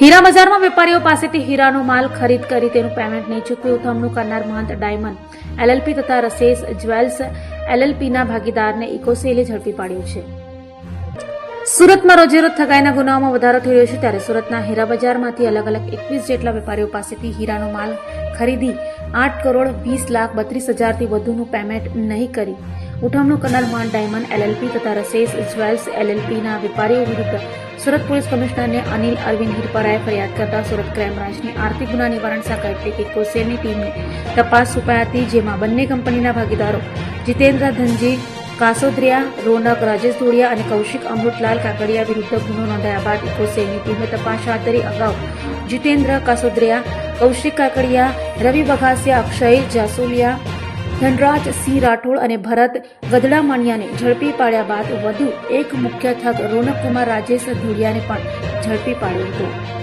હીરા બજારમાં વેપારીઓ પાસેથી હીરાનો માલ ખરીદ કરી તેનું પેમેન્ટ નહીં ચૂક્યું ઉથમણું કરનાર મહંત ડાયમંડ. એલએલપી તથા રસેસ જ્વેલ્સ એલએલપીના ભાગીદારને ઇકોસેલે ઝડપી પાડ્યો છે. સુરતમાં રોજેરોજ થગાઈના ગુનાઓમાં વધારો થઈ રહ્યો છે ત્યારે સુરતના હીરા બજારમાંથી અલગ અલગ એકવીસ જેટલા વેપારીઓ પાસેથી હીરાનો માલ ખરીદી આઠ કરોડ વીસ લાખ બત્રીસ હજારથી વધુનું પેમેન્ટ નહીં કરી. ઉઠમણું કરનાર ડાયમંડ એલએલપી તથા રસેસ જ્વેલ્સ એલએલપીના વેપારીઓ વિરુદ્ધ સુરત પોલીસ કમિશનરને અનિલ અરવિંદ હિરપરાએ ફરિયાદ કરતા સુરત ક્રાઇમ બ્રાન્ચની આર્થિક ગુના નિવારણ શાખા એટલે કે કોસેલની ટીમની તપાસ સોંપાઈ હતી, જેમાં બંને કંપનીના ભાગીદારો જીતેન્દ્ર ધનજી કાસોદ્રિયા, રોનક રાજેશ ધોળિયા અને કૌશિક અમૃતલાલ કાકડિયા વિરુદ્ધ ગુનો નોંધાયા બાદ ઇકોસેલની ટીમે તપાસ હાથ ધરી અગાઉ જીતેન્દ્ર કાસોદ્રિયા, કૌશિક કાકડિયા, રવિ બઘાસિયા, અક્ષય જાસોલિયા ધનરાજ સિંહ રાઠોડ અને ભરત વદડામણિયાને ઝડપી પાડ્યા બાદ વધુ એક મુખ્ય ઠગ રોનકકુમાર રાજેશ ધુડિયાને પણ ઝડપી પાડ્યો હતો.